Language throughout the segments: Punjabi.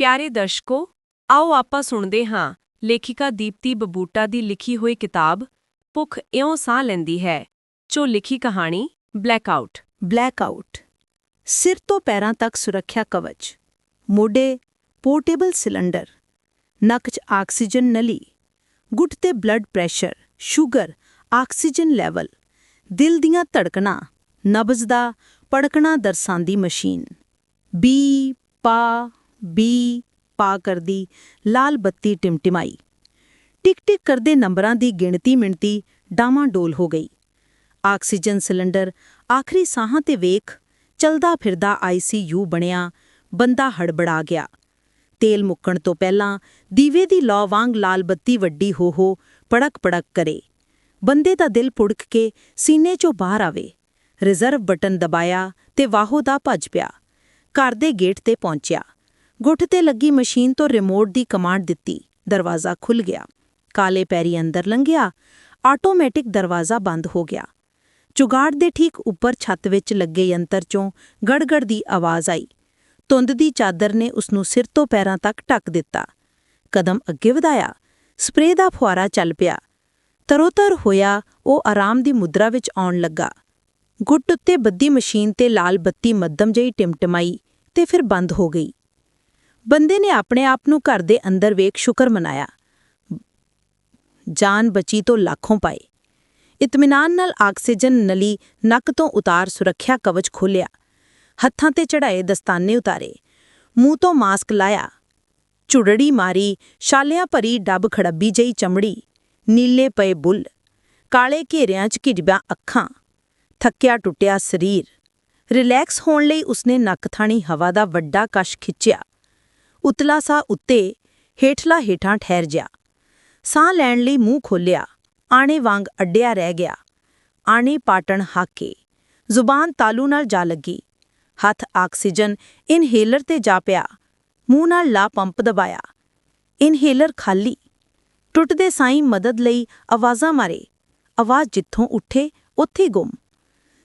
ਪਿਆਰੇ ਦਰਸ਼ਕੋ, ਆਓ ਆਪਾਂ ਸੁਣਦੇ ਹਾਂ ਲੇਖਿਕਾ ਦੀਪਤੀ ਬਬੂਟਾ ਦੀ ਲਿਖੀ ਹੋਈ ਕਿਤਾਬ, ਭੁੱਖ ਇਉਂ ਸਾਹ ਲੈਂਦੀ ਹੈ ਚੋ ਲਿਖੀ ਕਹਾਣੀ ਬਲੈਕਆਊਟ ਬਲੈਕਆਊਟ ਸਿਰ ਤੋਂ ਪੈਰਾਂ ਤੱਕ ਸੁਰੱਖਿਆ ਕਵਚ। ਮੋਢੇ, ਪੋਰਟੇਬਲ ਸਿਲੰਡਰ। ਨੱਕ 'ਚ ਆਕਸੀਜਨ ਨਲੀ। ਗੁੱਟ ਤੇ blood pressure, sugar, oxygen level. ਦਿਲ ਦੀਆਂ ਧੜਕਣਾਂ, ਨਬਜ਼ ਦਾ, ਪੜਕਣਾ ਦਰਸਾਉਂਦੀ ਮਸ਼ੀਨ। ਬੀ, ਪਾ ਬੀ, ਪਾ ਕਰਦੀ, ਲਾਲ ਬੱਤੀ ਟਿਮਟਿਮਾਈ। ਟਿਕ ਟਿਕ ਕਰਦੇ ਨੰਬਰਾਂ ਦੀ ਗਿਣਤੀ ਮਿਣਤੀ ਡਾਮਾਡੋਲ ਹੋ ਗਈ। ਆਕਸੀਜਨ ਸਿਲੰਡਰ ਆਖਰੀ ਸਾਹਾਂ ਤੇ ਵੇਖ ਚਲਦਾ ਫਿਰਦਾ ਆਈਸੀਯੂ ਬਣਿਆ, ਬੰਦਾ ਹੜਬੜਾ ਗਿਆ। ਤੇਲ ਮੁੱਕਣ ਤੋਂ ਪਹਿਲਾਂ ਦੀਵੇ ਦੀ ਲੌ ਵਾਂਗ ਲਾਲ ਬੱਤੀ ਵੱਡੀ ਹੋ ਹੋ ਪੜਕ ਪੜਕ ਕਰੇ। ਬੰਦੇ ਦਾ ਦਿਲ ਪੁੜਕ ਕੇ ਸੀਨੇ 'ਚੋਂ ਬਾਹਰ ਆਵੇ। ਰਿਜ਼ਰਵ ਬਟਨ ਦਬਾਇਆ ਤੇ ਵਾਹੋ ਦਾ ਭੱਜ ਪਿਆ। ਘਰ ਦੇ ਗੇਟ ਤੇ ਪਹੁੰਚਿਆ। ਗੁੱਠ ਤੇ ਲੱਗੀ ਮਸ਼ੀਨ ਤੋਂ ਰਿਮੋਟ ਦੀ ਕਮਾਂਡ ਦਿੱਤੀ। ਦਰਵਾਜ਼ਾ ਖੁੱਲ ਗਿਆ। ਕਾਲੇ ਪੈਰੀ ਅੰਦਰ ਲੰਘਿਆ। ਆਟੋਮੈਟਿਕ ਦਰਵਾਜ਼ਾ ਬੰਦ ਹੋ ਗਿਆ। ਚੁਗਾੜ ਦੇ ਠੀਕ ਉੱਪਰ ਛੱਤ ਵਿੱਚ ਲੱਗੇ ਯੰਤਰ 'ਚੋਂ ਗੜਗੜ ਦੀ ਆਵਾਜ਼ ਆਈ। ਧੁੰਦ ਦੀ ਚਾਦਰ ਨੇ ਉਸ ਨੂੰ ਸਿਰ ਤੋਂ ਪੈਰਾਂ ਤੱਕ ਢੱਕ ਦਿੱਤਾ। ਕਦਮ ਅੱਗੇ ਵਧਾਇਆ। ਸਪਰੇਅ ਦਾ ਫੁਆਰਾ ਚੱਲ ਪਿਆ। ਤਰੋਤਰ ਹੋਇਆ, ਉਹ ਆਰਾਮ ਦੀ ਮੁਦਰਾ ਵਿੱਚ ਆਉਣ ਲੱਗਾ। ਗੁੱਟ ਉੱਤੇ ਬੱਦੀ ਮਸ਼ੀਨ ਤੇ ਲਾਲ ਬੱਤੀ ਮੱਧਮ ਜਿਹੀ ਟਿਮਟਮਾਈ ਤੇ ਫਿਰ ਬੰਦ ਹੋ ਗਈ। ਬੰਦੇ ਨੇ ਆਪਣੇ ਆਪ ਨੂੰ ਘਰ ਦੇ ਅੰਦਰ ਵੇਖ ਸ਼ੁਕਰ ਮਨਾਇਆ। ਜਾਨ ਬਚੀ ਤੋਂ ਲੱਖੋਂ ਪਾਏ। ਇਤਮਿਨਾਨ ਨਾਲ ਆਕਸੀਜਨ ਨਲੀ ਨੱਕ ਤੋਂ ਉਤਾਰ ਸੁਰੱਖਿਆ ਕਵਚ ਖੋਲਿਆ ਹੱਥਾਂ ਤੇ ਚੜਾਏ ਦਸਤਾਨੇ ਉਤਾਰੇ। ਮੂੰਹ ਤੋਂ ਮਾਸਕ ਲਾਇਆ। ਚੁੜੜੀ ਮਾਰੀ, ਛਾਲਿਆਂ ਭਰੀ ਡੱਬ ਖੜੱਬੀ ਜਈ ਚਮੜੀ। ਨੀਲੇ ਪਏ ਬੁੱਲ, ਕਾਲੇ ਘੇਰਿਆਂ 'ਚ ਘਿਜਬਾ ਅੱਖਾਂ। ਥੱਕਿਆ ਟੁੱਟਿਆ ਸਰੀਰ। ਰਿਲੈਕਸ ਹੋਣ ਲਈ ਉਸਨੇ ਨੱਕ ਥਾਣੀ ਹਵਾ ਦਾ ਵੱਡਾ ਕਸ਼ ਖਿੱਚਿਆ। ਉਤਲਾ ਸਾਹ ਉੱਤੇ ਹੇਠਲਾ ਹੇਠਾਂ ਠਹਿਰ ਗਿਆ। ਸਾਹ ਲੈਣ ਲਈ ਮੂੰਹ ਖੋਲਿਆ ਆਣੇ ਵਾਂਗ ਅੱਡਿਆ ਰਹਿ ਗਿਆ। ਆਣੇ ਪਾਟਣ ਹਾਕੇ। ਜ਼ੁਬਾਨ ਤਾਲੂ ਨਾਲ ਜਾ ਲੱਗੀ। ਹੱਥ ਆਕਸੀਜਨ ਇਨਹੇਲਰ ਤੇ ਜਾ ਪਿਆ। ਮੂੰਹ ਨਾਲ ਲਾ ਪੰਪ ਦਬਾਇਆ। ਇਨਹੇਲਰ ਖਾਲੀ। ਟੁੱਟਦੇ ਸਾਈਂ ਮਦਦ ਲਈ ਆਵਾਜ਼ਾਂ ਮਾਰੇ। ਆਵਾਜ਼ ਜਿੱਥੋਂ ਉੱਠੇ, ਉੱਥੇ ਗੁੰਮ।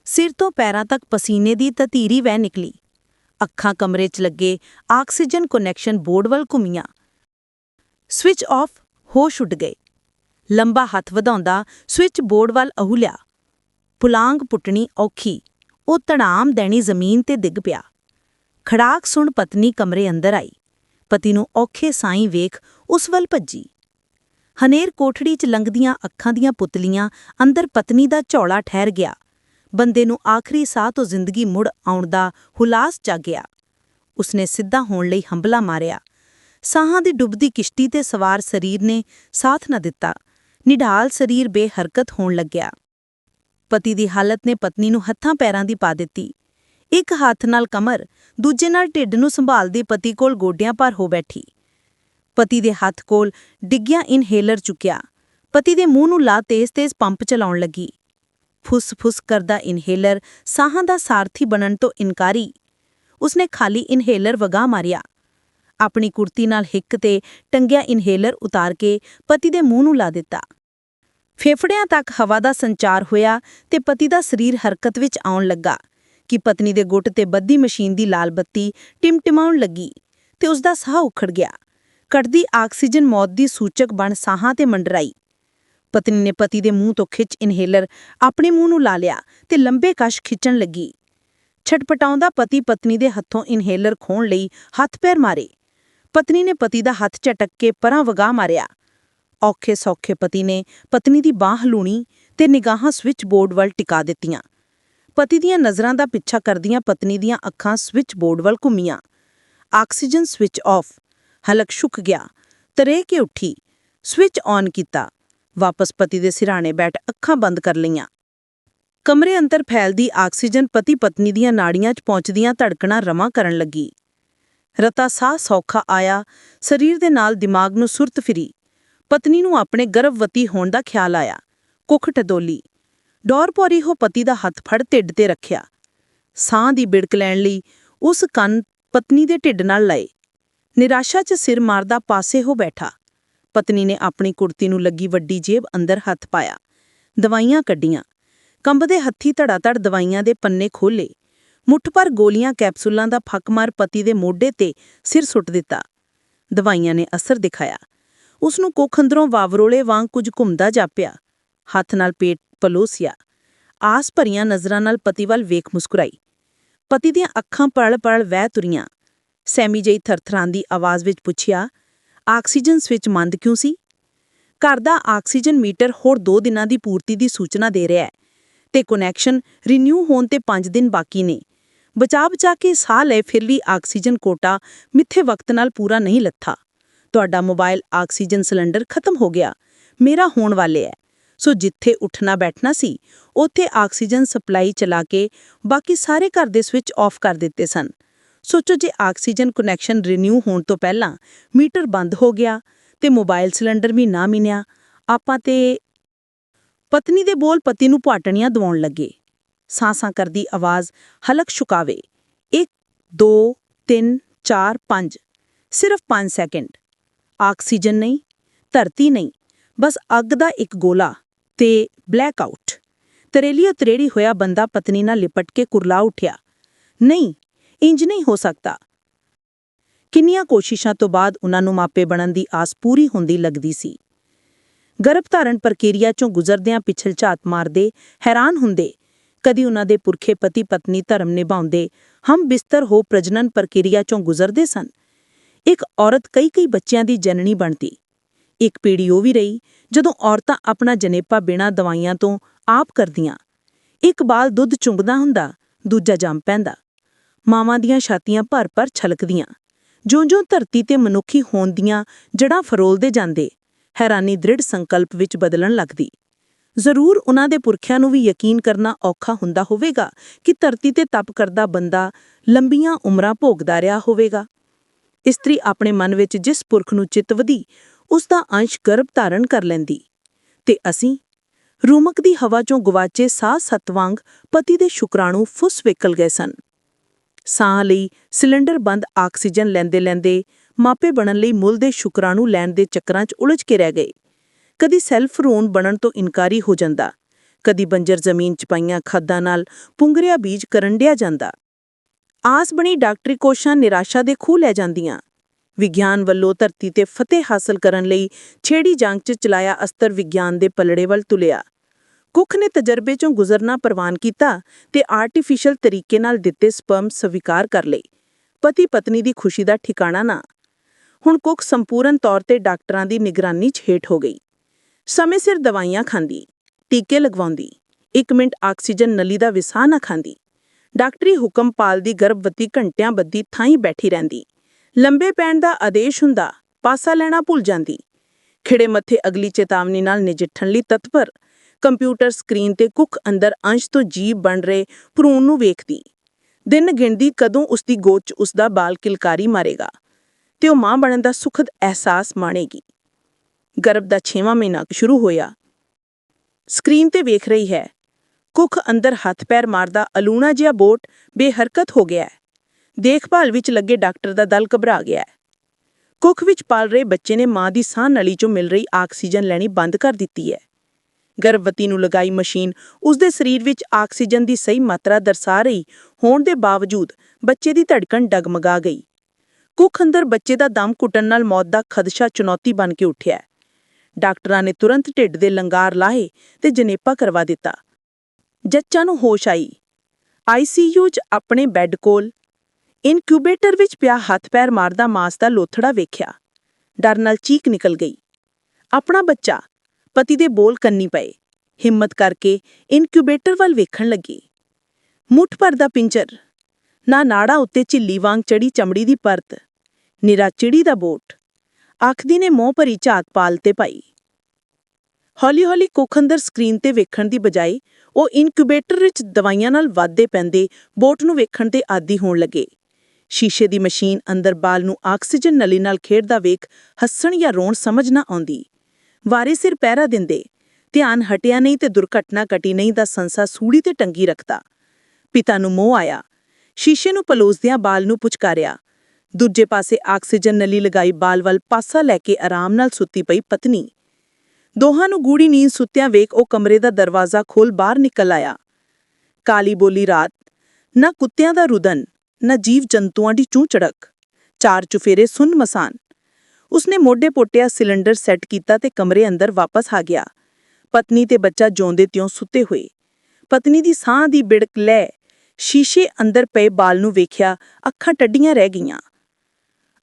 ਸਿਰ ਤੋਂ ਪੈਰਾਂ ਤੱਕ ਪਸੀਨੇ ਦੀ ਤਤੀਰੀ ਵਹਿ ਨਿਕਲੀ। ਅੱਖਾਂ ਕਮਰੇ 'ਚ ਲੱਗੇ, ਆਕਸੀਜਨ ਕਨੈਕਸ਼ਨ ਬੋਰਡ ਵੱਲ ਘੁੰਮੀਆਂ। ਸਵਿਚ ਆਫ, ਹੋਸ਼ ਉੱਡ ਗਏ। ਲੰਬਾ ਹੱਥ ਵਧਾਉਂਦਾ ਸਵਿਚ ਬੋਰਡ ਵੱਲ ਅਹੁਲਿਆ। ਪੁਲਾਂਗ ਪੁੱਟਣੀ ਔਖੀ, ਉਹ ਤਣਾਮ ਦੇਣੀ ਜ਼ਮੀਨ ਤੇ ਡਿੱਗ ਪਿਆ। ਖੜਾਕ ਸੁਣ ਪਤਨੀ ਕਮਰੇ ਅੰਦਰ ਆਈ। ਪਤੀ ਨੂੰ ਔਖੇ ਸਾਈਂ ਵੇਖ ਉਸ ਵੱਲ ਭੱਜੀ। ਹਨੇਰ ਕੋਠੜੀ 'ਚ ਲੰਘਦੀਆਂ ਅੱਖਾਂ ਦੀਆਂ ਪੁਤਲੀਆਂ ਅੰਦਰ ਪਤਨੀ ਦਾ ਝੌਲਾ ਠਹਿਰ ਗਿਆ। ਬੰਦੇ ਨੂੰ ਆਖਰੀ ਸਾਹ ਤੋਂ ਜ਼ਿੰਦਗੀ ਮੁੜ ਆਉਣ ਦਾ ਹੁਲਾਸ ਜਾਗਿਆ। ਉਸਨੇ ਸਿੱਧਾ ਹੋਣ ਲਈ ਹੰਬਲਾ ਮਾਰਿਆ। ਸਾਹਾਂ ਦੀ ਡੁੱਬਦੀ ਕਿਸ਼ਤੀ ਤੇ ਸਵਾਰ ਸਰੀਰ ਨੇ ਸਾਥ ਨਾ ਦਿੱਤਾ। ਨਿਢਾਲ ਸਰੀਰ ਬੇਹਰਕਤ ਹੋਣ ਲੱਗਿਆ। ਪਤੀ ਦੀ ਹਾਲਤ ਨੇ ਪਤਨੀ ਨੂੰ ਹੱਥਾਂ ਪੈਰਾਂ ਦੀ ਪਾ ਦਿੱਤੀ। ਇੱਕ ਹੱਥ ਨਾਲ ਕਮਰ, ਦੂਜੇ ਨਾਲ ਢਿੱਡ ਨੂੰ ਸੰਭਾਲਦੀ ਪਤੀ ਕੋਲ ਗੋਡਿਆਂ ਪਰ ਹੋ ਬੈਠੀ। ਪਤੀ ਦੇ ਹੱਥ ਕੋਲ ਡਿੱਗਿਆ ਇਨਹੇਲਰ ਚੁੱਕਿਆ। ਪਤੀ ਦੇ ਮੂੰਹ ਨੂੰ ਲਾ ਤੇਜ਼-ਤੇਜ਼ ਪੰਪ ਚਲਾਉਣ ਲੱਗੀ। ਫੁੱਸ-ਫੁੱਸ ਕਰਦਾ ਇਨਹੇਲਰ ਸਾਹਾਂ ਦਾ ਸਾਰਥੀ ਬਣਨ ਤੋਂ ਇਨਕਾਰੀ। ਉਸਨੇ ਖਾਲੀ ਇਨਹੇਲਰ ਵਗਾ ਮਾਰਿਆ। ਆਪਣੀ ਕੁਰਤੀ ਨਾਲ ਹਿੱਕ ਤੇ ਟੰਗਿਆ ਇਨਹੇਲਰ ਉਤਾਰ ਕੇ ਪਤੀ ਦੇ ਮੂੰਹ ਨੂੰ ਲਾ ਦਿੱਤਾ। ਫੇਫੜਿਆਂ ਤੱਕ ਹਵਾ ਦਾ ਸੰਚਾਰ ਹੋਇਆ ਤੇ ਪਤੀ ਦਾ ਸਰੀਰ ਹਰਕਤ ਵਿੱਚ ਆਉਣ ਲੱਗਾ ਕਿ ਪਤਨੀ ਦੇ ਗੁੱਟ ਤੇ ਬੱਦੀ ਮਸ਼ੀਨ ਦੀ ਲਾਲ ਬੱਤੀ ਟਿਮਟਿਮਾਉਣ ਲੱਗੀ ਤੇ ਉਸ ਦਾ ਸਾਹ ਉਖੜ ਗਿਆ। ਕੱਢਦੀ ਆਕਸੀਜਨ ਮੌਤ ਦੀ ਸੂਚਕ ਬਣ ਸਾਹਾਂ ਤੇ ਮੰਡਰਾਈ। ਪਤਨੀ ਨੇ ਪਤੀ ਦੇ ਮੂੰਹ ਤੋਂ ਖਿੱਚ ਇਨਹੇਲਰ ਆਪਣੇ ਮੂੰਹ ਨੂੰ ਲਾ ਲਿਆ ਤੇ ਲੰਬੇ ਕਸ਼ ਖਿੱਚਣ ਲੱਗੀ। ਛਟਪਟਾਉਂਦਾ ਪਤੀ ਪਤਨੀ ਦੇ ਹੱਥੋਂ ਇਨਹੇਲਰ ਖੋਣ ਲਈ ਹੱਥ ਪੈਰ ਮਾਰੇ। ਪਤਨੀ ਨੇ ਪਤੀ ਦਾ ਹੱਥ ਝਟਕ ਕੇ ਪਰਾਂ ਵਗਾ ਮਾਰਿਆ। ਔਖੇ ਸੌਖੇ ਪਤੀ ਨੇ ਪਤਨੀ ਦੀ ਬਾਹ ਹਲੂਣੀ ਤੇ ਨਿਗਾਹਾਂ ਸਵਿਚ ਬੋਰਡ ਵੱਲ ਟਿਕਾ ਦਿੱਤੀਆਂ। ਪਤੀ ਦੀਆਂ ਨਜ਼ਰਾਂ ਦਾ ਪਿੱਛਾ ਕਰਦੀਆਂ ਪਤਨੀ ਦੀਆਂ ਅੱਖਾਂ ਸਵਿਚ ਬੋਰਡ ਵੱਲ ਘੁੰਮੀਆਂ। Oxygen switch off. ਹਲਕ ਸ਼ੁਕ ਗਿਆ। ਤਰੇ ਕੇ ਉੱਠੀ। ਸਵਿਚ ਔਨ ਕੀਤਾ। ਵਾਪਸ ਪਤੀ ਦੇ ਸਿਰਾਣੇ ਬੈਠ ਅੱਖਾਂ ਬੰਦ ਕਰ ਲਈਆਂ। ਕਮਰੇ ਅੰਦਰ ਫੈਲਦੀ ਆਕਸੀਜਨ ਪਤੀ ਪਤਨੀ ਦੀਆਂ ਨਾੜੀਆਂ 'ਚ ਪਹੁੰਚਦੀਆਂ ਧੜਕਣਾ ਰਮਾ ਕਰਨ ਲੱਗੀ। ਰਤਾ ਸਾਹ ਸੌਖਾ ਆਇਆ, ਸਰੀਰ ਦੇ ਨਾਲ ਦਿਮਾਗ ਨੂੰ ਸੁਰਤ ਫਿਰੀ। ਪਤਨੀ ਨੂੰ ਆਪਣੇ ਗਰਭਵਤੀ ਹੋਣ ਦਾ ਖਿਆਲ ਆਇਆ। ਕੁੱਖ ਟਦੋਲੀ ਡੌਰ ਪੌਰੀ ਹੋ ਪਤੀ ਦਾ ਹੱਥ ਫੜ ਢਿੱਡ ਤੇ ਰੱਖਿਆ। ਸਾਹ ਦੀ ਬਿੜਕ ਲੈਣ ਲਈ ਉਸ ਕੰਨ ਪਤਨੀ ਦੇ ਢਿੱਡ ਨਾਲ ਲਏ। ਨਿਰਾਸ਼ਾ 'ਚ ਸਿਰ ਮਾਰਦਾ ਪਾਸੇ ਹੋ ਬੈਠਾ। ਪਤਨੀ ਨੇ ਆਪਣੀ ਕੁੜਤੀ ਨੂੰ ਲੱਗੀ ਵੱਡੀ ਜੇਬ ਅੰਦਰ ਹੱਥ ਪਾਇਆ। ਦਵਾਈਆਂ ਕੱਢੀਆਂ। ਕੰਬਦੇ ਹੱਥੀ ਧੜਾਧੜ ਦਵਾਈਆਂ ਦੇ ਪੰਨੇ ਖੋਲੇ ਮੁੱਠ ਪਰ ਗੋਲੀਆਂ ਕੈਪਸੂਲਾਂ ਦਾ ਫੱਕ ਮਾਰ ਪਤੀ ਦੇ ਮੋਢੇ ਤੇ ਸਿਰ ਸੁੱਟ ਦਿੱਤਾ। ਦਵਾਈਆਂ ਨੇ ਅਸਰ ਦਿਖਾਇਆ। ਉਸ ਨੂੰ ਕੁੱਖ ਅੰਦਰੋਂ ਵਾਵਰੋਲੇ ਵਾਂਗ ਕੁਝ ਘੁੰਮਦਾ ਜਾਪਿਆ। ਹੱਥ ਨਾਲ ਪੇਟ ਪਲੋਸਿਆ। ਆਸ ਭਰੀਆਂ ਨਜ਼ਰਾਂ ਨਾਲ ਪਤੀ ਵੱਲ ਵੇਖ ਮੁਸਕਰਾਈ। ਪਤੀ ਦੀਆਂ ਅੱਖਾਂ ਪਰਲ-ਪਰਲ ਵਹਿ ਤੁਰੀਆਂ। ਸੈਮੀ ਜਈ ਥਰਥਰਾਂਦੀ ਆਵਾਜ਼ ਵਿੱਚ ਪੁੱਛਿਆ ਆਕਸੀਜਨ ਸਵਿਚ ਮੰਦ ਕਿਉਂ ਸੀ? ਘਰ ਦਾ ਆਕਸੀਜਨ ਮੀਟਰ ਹੋਰ 2 ਦਿਨਾਂ ਦੀ ਪੂਰਤੀ ਦੀ ਸੂਚਨਾ ਦੇ ਰਿਹਾ ਹੈ ਤੇ ਕਨੈਕਸ਼ਨ ਰੀਨਿਊ ਹੋਣ ਤੇ 5 ਦਿਨ ਬਾਕੀ ਨੇ। ਬਚਾ ਬਚਾ ਕੇ ਸਾਹ ਲਏ, ਫਿਰ ਵੀ ਆਕਸੀਜਨ ਕੋਟਾ ਮਿੱਥੇ ਵਕਤ ਨਾਲ ਪੂਰਾ ਨਹੀਂ ਲੱਥਾ। ਤੁਹਾਡਾ ਮੋਬਾਈਲ ਆਕਸੀਜਨ ਸਿਲੰਡਰ ਖਤਮ ਹੋ ਗਿਆ। ਮੇਰਾ ਹੋਣ ਵਾਲੇ ਹੈ। ਸੋ ਜਿੱਥੇ ਉੱਠਣਾ ਬੈਠਣਾ ਸੀ, ਉੱਥੇ ਆਕਸੀਜਨ ਸਪਲਾਈ ਚਲਾ ਕੇ ਬਾਕੀ ਸਾਰੇ ਘਰ ਦੇ ਸਵਿਚ ਆਫ ਕਰ ਦਿੱਤੇ ਸਨ। ਸੋਚੋ ਜੇ ਆਕਸੀਜਨ ਕਨੈਕਸ਼ਨ ਰੀਨਿਊ ਹੋਣ ਤੋਂ ਪਹਿਲਾਂ ਮੀਟਰ ਬੰਦ ਹੋ ਗਿਆ ਤੇ ਮੋਬਾਈਲ ਸਿਲੰਡਰ ਵੀ ਨਾ ਮਿਲਿਆ, ਆਪਾਂ ਤੇ ਪਤਨੀ ਦੇ ਬੋਲ ਪਤੀ ਨੂੰ ਪਾਟਣੀਆਂ ਦਵਾਉਣ ਲੱਗੇ। ਸਾਂ-ਸਾਂ ਕਰਦੀ ਆਵਾਜ਼ ਹਲਕ ਛੁਕਾਵੇ। 1 2 3 4 5 ਸਿਰਫ 5 ਸੈਕਿੰਡ। ਆਕਸੀਜਨ ਨਹੀਂ, ਧਰਤੀ ਨਹੀਂ, ਬਸ ਅੱਗ ਦਾ ਇੱਕ ਗੋਲਾ ਤੇ ਬਲੈਕ ਆਊਟ। ਤਰੇਲੀਓ ਤਰੇੜੀ ਹੋਇਆ ਬੰਦਾ ਪਤਨੀ ਨਾਲ ਲਿਪਟ ਕੇ ਕੁਰਲਾ ਉੱਠਿਆ। ਨਹੀਂ ਇੰਜ ਨਹੀਂ ਹੋ ਸਕਦਾ। ਕਿੰਨੀਆਂ ਕੋਸ਼ਿਸ਼ਾਂ ਤੋਂ ਬਾਅਦ ਉਹਨਾਂ ਨੂੰ ਮਾਪੇ ਬਣਨ ਦੀ ਆਸ ਪੂਰੀ ਹੁੰਦੀ ਲੱਗਦੀ ਸੀ। ਗਰਭ ਧਾਰਨ ਪ੍ਰਕਿਰਿਆ ਚੋਂ ਗੁਜ਼ਰਦਿਆਂ ਪਿਛਲ ਝਾਤ ਮਾਰਦੇ, ਹੈਰਾਨ ਹੁੰਦੇ, ਕਦੀ ਉਹਨਾਂ ਦੇ ਪੁਰਖੇ ਪਤੀ ਪਤਨੀ ਧਰਮ ਨਿਭਾਉਂਦੇ, ਹਮ ਬਿਸਤਰ ਹੋ ਪ੍ਰਜਨਨ ਪ੍ਰਕਿਰਿਆ ਚੋਂ ਗੁਜ਼ਰਦੇ ਸਨ। ਇੱਕ ਔਰਤ ਕਈ ਕਈ ਬੱਚਿਆਂ ਦੀ ਜਨਨੀ ਬਣਦੀ। ਇੱਕ ਪੀੜ੍ਹੀ ਉਹ ਵੀ ਰਹੀ, ਜਦੋਂ ਔਰਤਾਂ ਆਪਣਾ ਜਨੇਪਾ ਬਿਨਾਂ ਦਵਾਈਆਂ ਤੋਂ ਆਪ ਕਰਦੀਆਂ। ਇੱਕ ਬਾਲ ਦੁੱਧ ਚੁੰਗਦਾ ਹੁੰਦਾ, ਦੂਜਾ ਜੰਮ ਪੈਂਦਾ। ਮਾਵਾਂ ਦੀਆਂ ਛਾਤੀਆਂ ਭਰ-ਭਰ ਛਲਕਦੀਆਂ। ਜਿਉਂ-ਜਿਉਂ ਧਰਤੀ ਤੇ ਮਨੁੱਖੀ ਹੋਣ ਦੀਆਂ ਜੜਾਂ ਫਰੋਲਦੇ ਜਾਂਦੇ, ਹੈਰਾਨੀ ਦ੍ਰਿੜ ਸੰਕਲਪ ਵਿੱਚ ਬਦਲਣ ਲੱਗਦੀ। ਜ਼ਰੂਰ ਉਹਨਾਂ ਦੇ ਪੁਰਖਿਆਂ ਨੂੰ ਵੀ ਯਕੀਨ ਕਰਨਾ ਔਖਾ ਹੁੰਦਾ ਹੋਵੇਗਾ ਕਿ ਧਰਤੀ ਤੇ ਤਪ ਕਰਦਾ ਬੰਦਾ ਲੰਬੀਆਂ ਉਮਰਾਂ ਭੋਗਦਾ ਰਿਹਾ ਹੋਵੇਗਾ। ਇਸਤਰੀ ਆਪਣੇ ਮਨ ਵਿੱਚ ਜਿਸ ਪੁਰਖ ਨੂੰ ਚਿੱਤ ਵਧੀ ਉਸ ਦਾ ਅੰਸ਼ ਗਰਭ ਧਾਰਨ ਕਰ ਲੈਂਦੀ। ਤੇ ਅਸੀਂ, ਰੂਮਕ ਦੀ ਹਵਾ ਚੋਂ ਗਵਾਚੇ ਸਾਹ ਸੱਤ ਵਾਂਗ ਪਤੀ ਦੇ ਸ਼ੁਕਰਾਣੂ ਫੁੱਸ ਵਿਕਲ ਗਏ ਸਨ। ਸਾਹ ਲਈ ਸਿਲੰਡਰ ਬੰਦ ਆਕਸੀਜਨ ਲੈਂਦੇ ਲੈਂਦੇ ਮਾਪੇ ਬਣਨ ਲਈ ਮੁੱਲ ਦੇ ਸ਼ੁਕਰਾਣੂ ਲੈਣ ਦੇ ਚੱਕਰਾਂ 'ਚ ਉਲਝ ਕੇ ਰਹਿ ਗਏ। ਕਦੀ ਸੈਲਫ ਰੋਨ ਬਣਨ ਤੋਂ ਇਨਕਾਰੀ ਹੋ ਜਾਂਦਾ, ਕਦੀ ਬੰਜਰ ਜ਼ਮੀਨ 'ਚ ਪਾਈਆਂ ਖਾਦਾਂ ਨਾਲ ਪੁੰਗਰਿਆ ਬੀਜ ਕਰੰਡਿਆ ਜਾਂਦਾ। ਆਸ ਬਣੀ ਡਾਕਟਰੀ ਕੋਸ਼ਾਂ ਨਿਰਾਸ਼ਾ ਦੇ ਖੂਹ ਲੈ ਜਾਂਦੀਆਂ। ਵਿਗਿਆਨ ਵੱਲੋਂ ਧਰਤੀ ਤੇ ਫਤਿਹ ਹਾਸਲ ਕਰਨ ਲਈ ਛੇੜੀ ਜੰਗ 'ਚ ਚਲਾਇਆ ਅਸਤਰ ਵਿਗਿਆਨ ਦੇ ਪਲੜੇ ਵੱਲ ਤੁਲਿਆ। ਕੁੱਖ ਨੇ ਤਜਰਬੇ 'ਚੋਂ ਗੁਜ਼ਰਨਾ ਪ੍ਰਵਾਨ ਕੀਤਾ ਤੇ ਆਰਟੀਫੀਸ਼ੀਅਲ ਤਰੀਕੇ ਨਾਲ ਦਿੱਤੇ ਸਪਰਮ ਸਵੀਕਾਰ ਕਰ ਲਏ। ਪਤੀ ਪਤਨੀ ਦੀ ਖੁਸ਼ੀ ਦਾ ਠਿਕਾਣਾ ਨਾ। ਹੁਣ ਕੁੱਖ ਸੰਪੂਰਨ ਤੌਰ ਤੇ ਡਾਕਟਰਾਂ ਦੀ ਨਿਗਰਾਨੀ 'ਚ ਹੇਠ ਹੋ ਗਈ। ਸਮੇਂ ਸਿਰ ਦਵਾਈਆਂ ਖਾਂਦੀ, ਟੀਕੇ ਲਗਵਾਉਂਦੀ, ਇੱਕ ਮਿੰਟ ਆਕਸੀਜਨ ਨਲੀ ਦਾ ਵਿਸਾਹ ਨਾ ਖਾਂਦੀ। ਡਾਕਟਰੀ ਹੁਕਮ ਪਾਲਦੀ ਗਰਭਵਤੀ ਘੰਟਿਆਂ ਬੱਧੀ ਥਾਈ ਬੈਠੀ ਰਹਿੰਦੀ। ਲੰਬੇ ਪੈਣ ਦਾ ਆਦੇਸ਼ ਹੁੰਦਾ, ਪਾਸਾ ਲੈਣਾ ਭੁੱਲ ਜਾਂਦੀ। ਖਿੜੇ ਮੱਥੇ ਅਗਲੀ ਚੇਤਾਵਨੀ ਨਾਲ ਨਜਿੱਠਣ ਲਈ ਤਤਪਰ ਕੰਪਿਊਟਰ ਸਕਰੀਨ ਤੇ ਕੁੱਖ ਅੰਦਰ ਅੰਸ਼ ਤੋਂ ਜੀਵ ਬਣ ਰਹੇ ਭਰੂਣ ਨੂੰ ਵੇਖਦੀ। ਦਿਨ ਗਿਣਦੀ ਕਦੋਂ ਉਸ ਦੀ ਗੋਦ 'ਚ ਉਸ ਦਾ ਬਾਲ ਕਿਲਕਾਰੀ ਮਾਰੇਗਾ ਤੇ ਉਹ ਮਾਂ ਬਣਨ ਦਾ ਸੁਖਦ ਅਹਿਸਾਸ ਮਾਣੇਗੀ। ਗਰਭ ਦਾ 6ਵਾਂ ਮਹੀਨਾ ਸ਼ੁਰੂ ਹੋਇਆ। ਸਕਰੀਨ ਤੇ ਵੇਖ ਰਹੀ ਹੈ। ਕੁੱਖ ਅੰਦਰ ਹੱਥ ਪੈਰ ਮਾਰਦਾ ਅਲੂਣਾ ਜਿਹਾ ਬੋਟ ਬੇਹਰਕਤ ਹੋ ਗਿਆ ਹੈ। ਦੇਖਭਾਲ ਵਿੱਚ ਲੱਗੇ ਡਾਕਟਰ ਦਾ ਦਲ ਘਬਰਾ ਗਿਆ ਹੈ। ਕੁੱਖ ਵਿੱਚ ਪਾਲ ਰਹੇ ਬੱਚੇ ਨੇ ਮਾਂ ਦੀ ਸਾਹ ਨਲੀ 'ਚੋਂ ਮਿਲ ਰਹੀ ਆਕਸੀਜਨ ਲੈਣੀ ਬੰਦ ਕਰ ਦਿੱਤੀ ਹੈ। ਗਰਭਵਤੀ ਨੂੰ ਲਗਾਈ ਮਸ਼ੀਨ। ਉਸ ਦੇ ਸਰੀਰ ਵਿੱਚ ਆਕਸੀਜਨ ਦੀ ਸਹੀ ਮਾਤਰਾ ਦਰਸਾ ਰਹੀ। ਹੋਣ ਦੇ ਬਾਵਜੂਦ ਬੱਚੇ ਦੀ ਧੜਕਣ ਡਗਮਗਾ ਗਈ। ਕੁੱਖ ਅੰਦਰ ਬੱਚੇ ਦਾ ਦਮ ਘੁੱਟਣ ਨਾਲ ਮੌਤ ਦਾ ਖਦਸ਼ਾ ਚੁਣੌਤੀ ਬਣ ਕੇ ਉੱਠਿਆ। ਡਾਕਟਰਾਂ ਨੇ ਤੁਰੰਤ ਢਿੱਡ ਦੇ ਲੰਗਾਰ ਲਾਹੇ ਤੇ ਜਨੇਪਾ ਕਰਵਾ ਦਿੱਤਾ। ਜੱਚਾ ਨੂੰ ਹੋਸ਼ ਆਈ। ਆਈਸੀਯੂ 'ਚ ਆਪਣੇ ਬੈੱਡ ਕੋਲ ਇਨਕਿਊਬੇਟਰ ਵਿੱਚ ਪਿਆ ਹੱਥ ਪੈਰ ਮਾਰਦਾ ਮਾਸ ਦਾ ਲੋਥੜਾ ਵੇਖਿਆ। ਡਰ ਨਾਲ ਚੀਕ ਨਿਕਲ ਗਈ। ਆਪਣਾ ਬੱਚਾ ਪਤੀ ਦੇ ਬੋਲ ਕੰਨੀ ਪਏ। ਹਿੰਮਤ ਕਰਕੇ ਇਨਕਿਊਬੇਟਰ ਵੱਲ ਵੇਖਣ ਲੱਗੀ। ਮੁੱਠ ਭਰ ਦਾ ਪਿੰਜਰ, ਨਾ ਨਾੜਾ ਉੱਤੇ ਝਿੱਲੀ ਵਾਂਗ ਚੜੀ ਚਮੜੀ ਦੀ ਪਰਤ, ਨਿਰਾ ਚਿੜੀ ਦਾ ਬੋਟ, ਆਖਦੀ ਨੇ ਮੋਹ ਭਰੀ ਝਾਤ ਪਾਲ ਤੇ ਪਾਈ। ਹੌਲੀ-ਹੌਲੀ ਕੁੱਖ ਅੰਦਰ ਸਕਰੀਨ ਤੇ ਵੇਖਣ ਦੀ ਬਜਾਏ ਉਹ ਇਨਕਿਊਬੇਟਰ ਵਿੱਚ ਦਵਾਈਆਂ ਨਾਲ ਵਾਧੇ ਪੈਂਦੇ ਬੋਟ ਨੂੰ ਵੇਖਣ ਤੇ ਆਦੀ ਹੋਣ ਲੱਗੇ। ਸ਼ੀਸ਼ੇ ਦੀ ਮਸ਼ੀਨ ਅੰਦਰ ਬਾਲ ਨੂੰ ਆਕਸੀਜਨ ਨਲੀ ਨਾਲ ਖੇਡਦਾ ਵੇਖ ਹੱਸਣ ਜਾਂ ਰੋਣ ਸਮਝ ਨਾ ਆਉਂਦੀ। ਵਾਰੇ ਸਿਰ ਪਹਿਰਾ ਦਿੰਦੇ। ਧਿਆਨ ਹਟਿਆ ਨਹੀਂ ਤੇ ਦੁਰਘਟਨਾ ਘਟੀ ਨਹੀਂ ਦਾ ਸੰਸਾ ਸੂੜੀ ਤੇ ਟੰਗੀ ਰੱਖਦਾ। ਪਿਤਾ ਨੂੰ ਮੋਹ ਆਇਆ। ਸ਼ੀਸ਼ੇ ਨੂੰ ਪਲੋਸਦਿਆਂ ਬਾਲ ਨੂੰ ਪੁਚਕਾਰਿਆ। ਦੂਜੇ ਪਾਸੇ ਆਕਸੀਜਨ ਨਲੀ ਲਗਾਈ ਬਾਲ ਵੱਲ ਪਾਸਾ ਲੈ ਕੇ ਆਰਾਮ ਨਾਲ ਸੁੱਤੀ ਪਈ ਪਤਨੀ। ਦੋਹਾਂ ਨੂੰ ਗੂੜੀ ਨੀਂਦ ਸੁੱਤਿਆਂ ਵੇਖ ਉਹ ਕਮਰੇ ਦਾ ਦਰਵਾਜ਼ਾ ਖੋਲ ਬਾਹਰ ਨਿਕਲ ਆਇਆ। ਕਾਲੀ ਬੋਲੀ ਰਾਤ, ਨਾ ਕੁੱਤਿਆਂ ਦਾ ਰੁਦਨ, ਨਾ ਜੀਵ ਜੰਤੂਆਂ ਦੀ ਚੂੰ ਚੜਕ ਚਾਰ ਚੁਫੇਰੇ ਸੁੰਨ ਮਸਾਨ ਉਸਨੇ ਮੋਢੇ ਪੋਟਿਆ ਸਿਲੰਡਰ ਸੈੱਟ ਕੀਤਾ ਤੇ ਕਮਰੇ ਅੰਦਰ ਵਾਪਸ ਆ ਗਿਆ। ਪਤਨੀ ਤੇ ਬੱਚਾ ਜਿਉਂਦੇ ਤਿਉਂ ਸੁੱਤੇ ਹੋਏ। ਪਤਨੀ ਦੀ ਸਾਹ ਦੀ ਬਿੜਕ ਲੈ ਸ਼ੀਸ਼ੇ ਅੰਦਰ ਪਏ ਬਾਲ ਨੂੰ ਵੇਖਿਆ ਅੱਖਾਂ ਟੱਡੀਆਂ ਰਹਿ ਗਈਆਂ।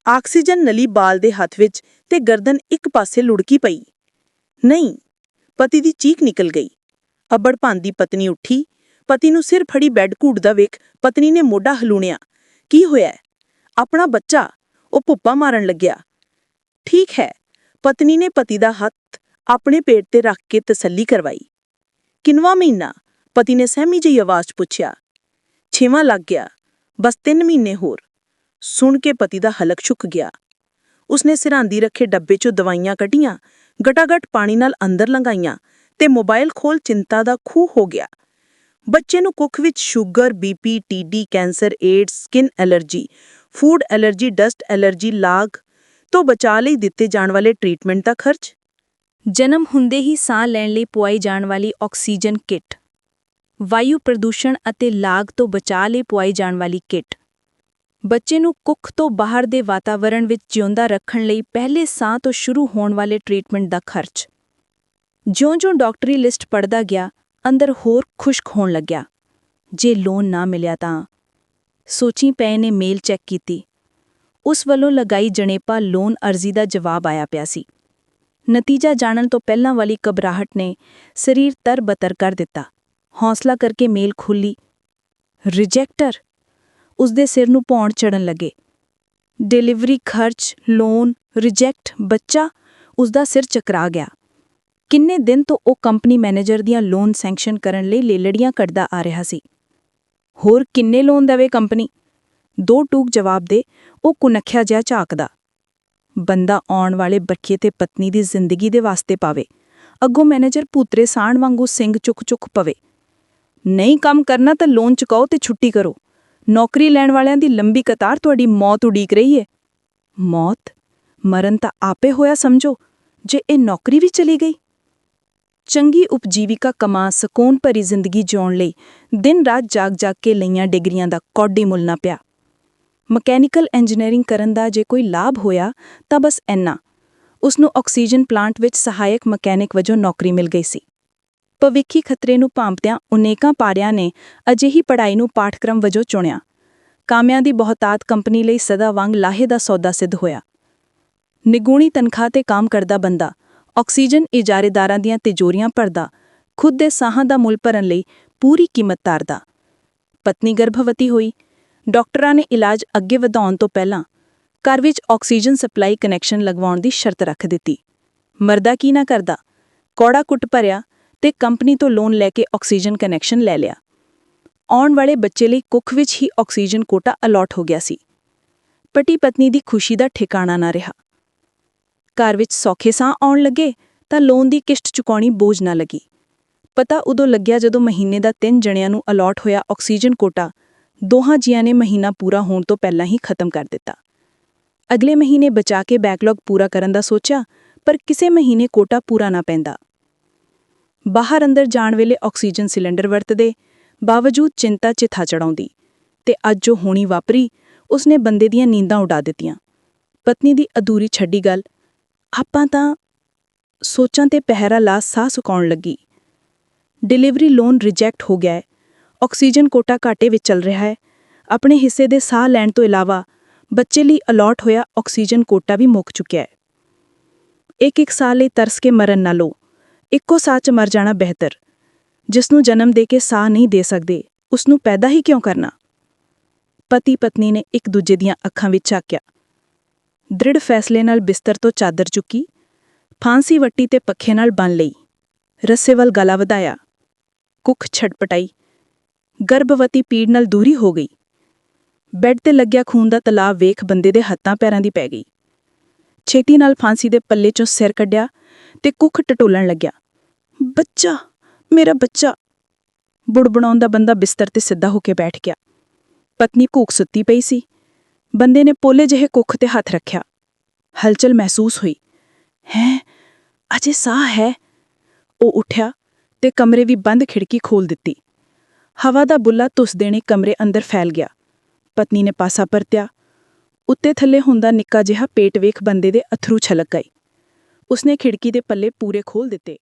ਆਕਸੀਜਨ ਨਲੀ ਬਾਲ ਦੇ ਹੱਥ ਵਿੱਚ ਤੇ ਗਰਦਨ ਇੱਕ ਪਾਸੇ ਲੁੜਕੀ ਪਈ। ਨਹੀਂ, ਪਤੀ ਦੀ ਚੀਕ ਨਿਕਲ ਗਈ। ਅੱਬੜ ਭਾਂਦੀ ਪਤਨੀ ਉੱਠੀ। ਪਤੀ ਨੂੰ ਸਿਰ ਫੜੀ ਬੈੱਡ ਘੂਟਦਾ ਵੇਖ ਪਤਨੀ ਨੇ ਮੋਢਾ ਹਲੂਣਿਆ ਕੀ ਹੋਇਆ? ਆਪਣਾ ਬੱਚਾ? ਉਹ ਭੁੱਪਾ ਮਾਰਨ ਲੱਗਿਆ। ਠੀਕ ਹੈ। ਪਤਨੀ ਨੇ ਪਤੀ ਦਾ ਹੱਥ ਆਪਣੇ ਪੇਟ ਤੇ ਰੱਖ ਕੇ ਤਸੱਲੀ ਕਰਵਾਈ। ਕਿੰਨਵਾ ਮਹੀਨਾ? ਪਤੀ ਨੇ ਸਹਿਮੀ ਜਿਹੀ ਆਵਾਜ਼ 'ਚ ਪੁੱਛਿਆ। ਛੇਵਾਂ ਲੱਗ ਗਿਆ, ਬਸ 3 ਮਹੀਨੇ ਹੋਰ। ਸੁਣ ਕੇ ਪਤੀ ਦਾ ਹਲਕ ਛੁੱਕ ਗਿਆ। ਉਸਨੇ ਸਿਰਾਂਦੀ ਰੱਖੇ ਡੱਬੇ 'ਚੋਂ ਦਵਾਈਆਂ ਕੱਢੀਆਂ ਗਟਾਗਟ ਪਾਣੀ ਨਾਲ ਅੰਦਰ ਲੰਗਾਈਆਂ ਤੇ ਮੋਬਾਈਲ ਖੋਲ ਚਿੰਤਾ ਦਾ ਖੂਹ ਹੋ ਗਿਆ। ਬੱਚੇ ਨੂੰ ਕੁੱਖ ਵਿੱਚ sugar BP TD cancer AIDS skin allergy, food allergy, dust allergy, ਲਾਗ ਤੋਂ ਬਚਾਅ ਲਈ ਦਿੱਤੇ ਜਾਣ ਵਾਲੇ ਟ੍ਰੀਟਮੈਂਟ ਦਾ ਖਰਚ? ਜਨਮ ਹੁੰਦੇ ਹੀ ਸਾਹ ਲੈਣ ਲਈ ਪੁਆਈ ਜਾਣ ਵਾਲੀ ਆਕਸੀਜਨ ਕਿੱਟ। ਵਾਯੂ ਪ੍ਰਦੂਸ਼ਣ ਅਤੇ ਲਾਗ ਤੋਂ ਬਚਾਅ ਲਈ ਪੁਆਈ ਜਾਣ ਵਾਲੀ ਕਿੱਟ। ਬੱਚੇ ਨੂੰ ਕੁੱਖ ਤੋਂ ਬਾਹਰ ਦੇ ਵਾਤਾਵਰਣ ਵਿੱਚ ਜਿਉਂਦਾ ਰੱਖਣ ਲਈ ਪਹਿਲੇ ਸਾਹ ਤੋਂ ਸ਼ੁਰੂ ਹੋਣ ਵਾਲੇ ਟ੍ਰੀਟਮੈਂਟ ਦਾ ਖਰਚ। ਜਿਉਂ-ਜਿਉਂ ਡਾਕਟਰੀ ਲਿਸਟ ਪੜਦਾ ਗਿਆ, ਅੰਦਰ ਹੋਰ ਖੁਸ਼ਕ ਹੋਣ ਲੱਗਿਆ। ਜੇ ਲੋਨ ਨਾ ਮਿਲਿਆ ਤਾਂ? ਸੋਚੀ ਪਏ ਨੇ ਮੇਲ ਚੈੱਕ ਕੀਤੀ। ਉਸ ਵੱਲੋਂ ਲਗਾਈ ਜਣੇਪਾ ਲੋਨ ਅਰਜ਼ੀ ਦਾ ਜਵਾਬ ਆਇਆ ਪਿਆ ਸੀ। ਨਤੀਜਾ ਜਾਣਨ ਤੋਂ ਪਹਿਲਾਂ ਵਾਲੀ ਘਬਰਾਹਟ ਨੇ ਸਰੀਰ ਤਰ-ਬਤਰ ਕਰ ਦਿੱਤਾ। ਹੌਸਲਾ ਕਰਕੇ ਮੇਲ ਖੁੱਲੀ ਰਿਜੈਕਟਰ! ਉਸਦੇ ਸਿਰ ਨੂੰ ਪੌਣ ਚੜਨ ਲੱਗੇ। ਡਿਲੀਵਰੀ ਖਰਚ, ਲੋਨ, ਰਿਜੈਕਟ, ਬੱਚਾ! ਉਸਦਾ ਸਿਰ ਚਕਰਾ ਗਿਆ। ਕਿੰਨੇ ਦਿਨ ਤੋਂ ਉਹ ਕੰਪਨੀ ਮੈਨੇਜਰ ਦੀਆਂ ਲੋਨ ਸੈਂਕਸ਼ਨ ਕਰਨ ਲਈ ਲੇਲੜੀਆਂ ਕੱਢਦਾ ਆ ਰਿਹਾ ਸੀ। ਹੋਰ ਕਿੰਨੇ ਲੋਨ ਦੇਵੇ ਕੰਪਨੀ? ਦੋ ਟੂਕ ਜਵਾਬ ਦੇ, ਉਹ ਕੁਨੱਖਿਆ ਜਿਹਾ ਝਾਕਦਾ। ਬੰਦਾ ਆਉਣ ਵਾਲੇ ਬੱਚੇ ਤੇ ਪਤਨੀ ਦੀ ਜ਼ਿੰਦਗੀ ਦੇ ਵਾਸਤੇ ਪਾਵੇ। ਅੱਗੋਂ ਮੈਨੇਜਰ ਭੂਤਰੇ ਸਾਣ ਵਾਂਗੂ ਸਿੰਘ ਚੁੱਕ-ਚੁੱਕ ਪਵੇ। ਨਹੀਂ ਕੰਮ ਕਰਨਾ ਤਾਂ ਲੋਨ ਚੁਕਾਓ ਤੇ ਛੁੱਟੀ ਕਰੋ। ਨੌਕਰੀ ਲੈਣ ਵਾਲਿਆਂ ਦੀ ਲੰਬੀ ਕਤਾਰ ਤੁਹਾਡੀ ਮੌਤ ਉਡੀਕ ਰਹੀ ਹੈ ਮੌਤ? ਮਰਨ ਤਾਂ ਆਪੇ ਹੋਇਆ ਸਮਝੋ, ਜੇ ਇਹ ਨੌਕਰੀ ਵੀ ਚਲੀ ਗਈ? ਚੰਗੀ ਉਪਜੀਵਿਕਾ ਕਮਾ ਸਕੂਨ ਭਰੀ ਜ਼ਿੰਦਗੀ ਜਿਉਣ ਲਈ ਦਿਨ ਰਾਤ ਜਾਗ ਜਾਗ ਕੇ ਲਈਆਂ ਡਿਗਰੀਆਂ ਦਾ ਕੌਡੀ ਮੁੱਲ ਨਾ ਪਿਆ। ਮਕੈਨੀਕਲ ਇੰਜੀਨੀਅਰਿੰਗ ਕਰਨ ਦਾ ਜੇ ਕੋਈ ਲਾਭ ਹੋਇਆ, ਤਾਂ ਬਸ ਇੰਨਾ। ਉਸ ਨੂੰ ਆਕਸੀਜਨ ਪਲਾਂਟ ਵਿੱਚ ਸਹਾਇਕ ਮਕੈਨਿਕ ਵਜੋਂ ਨੌਕਰੀ ਮਿਲ ਗਈ ਸੀ। ਭਵਿੱਖੀ ਖਤਰੇ ਨੂੰ ਭਾਂਪਦਿਆਂ ਅਨੇਕਾਂ ਪਾਰਿਆਂ ਨੇ ਅਜਿਹੀ ਪੜ੍ਹਾਈ ਨੂੰ ਪਾਠਕ੍ਰਮ ਵਜੋਂ ਚੁਣਿਆ। ਕਾਮਿਆਂ ਦੀ ਬਹੁਤਾਤ ਕੰਪਨੀ ਲਈ ਸਦਾ ਵਾਂਗ ਲਾਹੇ ਦਾ ਸੌਦਾ ਸਿੱਧ ਹੋਇਆ। ਨਿਗੂਣੀ ਤਨਖਾਹ ਤੇ ਕੰਮ ਕਰਦਾ ਬੰਦਾ, ਆਕਸੀਜਨ ਇਜਾਰੇਦਾਰਾਂ ਦੀਆਂ ਤਿਜੋਰੀਆਂ ਭਰਦਾ, ਖੁਦ ਦੇ ਸਾਹਾਂ ਦਾ ਮੁੱਲ ਭਰਨ ਲਈ ਪੂਰੀ ਕੀਮਤ ਤਾਰਦਾ। ਪਤਨੀ ਗਰਭਵਤੀ ਹੋਈ ਡਾਕਟਰਾਂ ਨੇ ਇਲਾਜ ਅੱਗੇ ਵਧਾਉਣ ਤੋਂ ਪਹਿਲਾਂ ਘਰ ਵਿੱਚ ਆਕਸੀਜਨ ਸਪਲਾਈ ਕਨੈਕਸ਼ਨ ਲਗਵਾਉਣ ਦੀ ਸ਼ਰਤ ਰੱਖ ਦਿੱਤੀ। ਮਰਦਾ ਕੀ ਨਾ ਕਰਦਾ, ਕੌੜਾ ਕੁੱਟ ਭਰਿਆ ਤੇ ਕੰਪਨੀ ਤੋਂ ਲੋਨ ਲੈ ਕੇ ਆਕਸੀਜਨ ਕਨੈਕਸ਼ਨ ਲੈ ਲਿਆ। ਆਉਣ ਵਾਲੇ ਬੱਚੇ ਲਈ ਕੁੱਖ ਵਿੱਚ ਹੀ ਆਕਸੀਜਨ ਕੋਟਾ ਅਲਾਟ ਹੋ ਗਿਆ ਸੀ। ਪਤੀ ਪਤਨੀ ਦੀ ਖੁਸ਼ੀ ਦਾ ਠਿਕਾਣਾ ਨਾ ਰਿਹਾ। ਘਰ ਵਿੱਚ ਸੌਖੇ ਸਾਹ ਆਉਣ ਲੱਗੇ ਤਾਂ ਲੋਨ ਦੀ ਕਿਸ਼ਤ ਚੁਕਾਉਣੀ ਬੋਝ ਨਾ ਲੱਗੀ। ਪਤਾ ਉਦੋਂ ਲੱਗਿਆ ਜਦੋਂ ਮਹੀਨੇ ਦਾ ਤਿੰਨ ਜਣਿਆਂ ਨੂੰ ਅਲਾਟ ਹੋਇਆ ਆਕਸੀਜਨ ਕੋਟਾ ਦੋਹਾਂ ਜੀਆਂ ਨੇ ਮਹੀਨਾ ਪੂਰਾ ਹੋਣ ਤੋਂ ਪਹਿਲਾਂ ਹੀ ਖਤਮ ਕਰ ਦਿੱਤਾ। ਅਗਲੇ ਮਹੀਨੇ ਬਚਾ ਕੇ ਬੈਕਲੌਗ ਪੂਰਾ ਕਰਨ ਦਾ ਸੋਚਿਆ, ਪਰ ਕਿਸੇ ਮਹੀਨੇ ਕੋਟਾ ਪੂਰਾ ਨਾ ਪੈਂਦਾ। ਬਾਹਰ ਅੰਦਰ ਜਾਣ ਵੇਲੇ ਆਕਸੀਜਨ ਸਿਲੰਡਰ ਵਰਤਦੇ, ਬਾਵਜੂਦ ਚਿੰਤਾ ਚਿਥਾ ਚੜਾਉਂਦੀ ਤੇ ਅੱਜ ਜੋ ਹੋਣੀ ਵਾਪਰੀ, ਉਸਨੇ ਬੰਦੇ ਦੀਆਂ ਨੀਂਦਾਂ ਉਡਾ ਦਿੱਤੀਆਂ। ਪਤਨੀ ਦੀ ਅਧੂਰੀ ਛੱਡੀ ਗੱਲ, ਆਪਾਂ ਤਾਂ ਸੋਚਾਂ ਤੇ ਪਹਿਰਾ ਲਾ ਸਾਹ ਸੁਕਾਉਣ ਲੱਗੀ। ਡਿਲੀਵਰੀ ਲੋਨ ਰਿਜੈਕਟ ਹੋ ਗਿਆ ਆਕਸੀਜਨ ਕੋਟਾ ਘਾਟੇ ਵਿੱਚ ਚੱਲ ਰਿਹਾ ਹੈ। ਆਪਣੇ ਹਿੱਸੇ ਦੇ ਸਾਹ ਲੈਣ ਤੋਂ ਇਲਾਵਾ ਬੱਚੇ ਲਈ ਅਲਾਟ ਹੋਇਆ ਆਕਸੀਜਨ ਕੋਟਾ ਵੀ ਮੁੱਕ ਚੁੱਕਿਆ ਹੈ। ਇੱਕ ਇੱਕ ਸਾਹ ਲਈ ਤਰਸ ਕੇ ਮਰਨ ਨਾਲੋਂ ਇੱਕੋ ਸਾਹ 'ਚ ਮਰ ਜਾਣਾ ਬਿਹਤਰ। ਜਿਸ ਨੂੰ ਜਨਮ ਦੇ ਕੇ ਸਾਹ ਨਹੀਂ ਦੇ ਸਕਦੇ, ਉਸ ਨੂੰ ਪੈਦਾ ਹੀ ਕਿਉਂ ਕਰਨਾ? ਪਤੀ ਪਤਨੀ ਨੇ ਇੱਕ ਦੂਜੇ ਦੀਆਂ ਅੱਖਾਂ ਵਿੱਚ ਝਾਕਿਆ। ਦ੍ਰਿੜ ਫੈਸਲੇ ਨਾਲ ਬਿਸਤਰ ਤੋਂ ਚਾਦਰ ਚੁੱਕੀ, ਫਾਂਸੀ ਵੱਟੀ ਤੇ ਪੱਖੇ ਨਾਲ ਬੰਨ ਲਈ। ਰੱਸੇ ਵੱਲ ਗਲਾ ਵਧਾਇਆ। ਕੁੱਖ ਛਟਪਟਾਈ। ਗਰਭਵਤੀ ਪੀੜ ਨਾਲ ਦੂਰੀ ਹੋ ਗਈ। ਬੈੱਡ ਤੇ ਲੱਗਿਆ ਖੂਨ ਦਾ ਤਲਾਬ ਵੇਖ ਬੰਦੇ ਦੇ ਹੱਥਾਂ ਪੈਰਾਂ ਦੀ ਪੈ ਗਈ। ਛੇਤੀ ਨਾਲ ਫਾਂਸੀ ਦੇ ਪੱਲੇ ਚੋਂ ਸਿਰ ਕੱਢਿਆ ਤੇ ਕੁੱਖ ਟਟੋਲਣ ਲੱਗਿਆ। ਬੱਚਾ, ਮੇਰਾ ਬੱਚਾ। ਬੁੜਬਣਾਉਣ ਦਾ ਬੰਦਾ ਬਿਸਤਰ ਤੇ ਸਿੱਧਾ ਹੋ ਕੇ ਬੈਠ ਗਿਆ। ਪਤਨੀ ਕੂਕ ਸੁੱਤੀ ਪਈ ਸੀ। ਬੰਦੇ ਨੇ ਪੋਲੇ ਜਿਹੇ ਕੁੱਖ ਤੇ ਹੱਥ ਰੱਖਿਆ। ਹਲਚਲ ਮਹਿਸੂਸ ਹੋਈ। ਹੈ, ਅਜੇ ਸਾਹ ਹੈ? ਉਹ ਉੱਠਿਆ ਤੇ ਕਮਰੇ ਵੀ ਬੰਦ ਖਿੜਕੀ ਖੋਲ ਦਿੱਤੀ। ਹਵਾ ਦਾ ਬੁੱਲਾ ਤੁਸ ਦੇਣੇ ਕਮਰੇ ਅੰਦਰ ਫੈਲ ਗਿਆ। ਪਤਨੀ ਨੇ ਪਾਸਾ ਪਰਤਿਆ। ਉੱਤੇ ਥੱਲੇ ਹੁੰਦਾ ਨਿੱਕਾ ਜਿਹਾ ਪੇਟ ਵੇਖ ਬੰਦੇ ਦੇ ਅਥਰੂ ਛਲਕ ਗਏ। ਉਸਨੇ ਖਿੜਕੀ ਦੇ ਪੱਲੇ ਪੂਰੇ ਖੋਲ ਦਿੱਤੇ।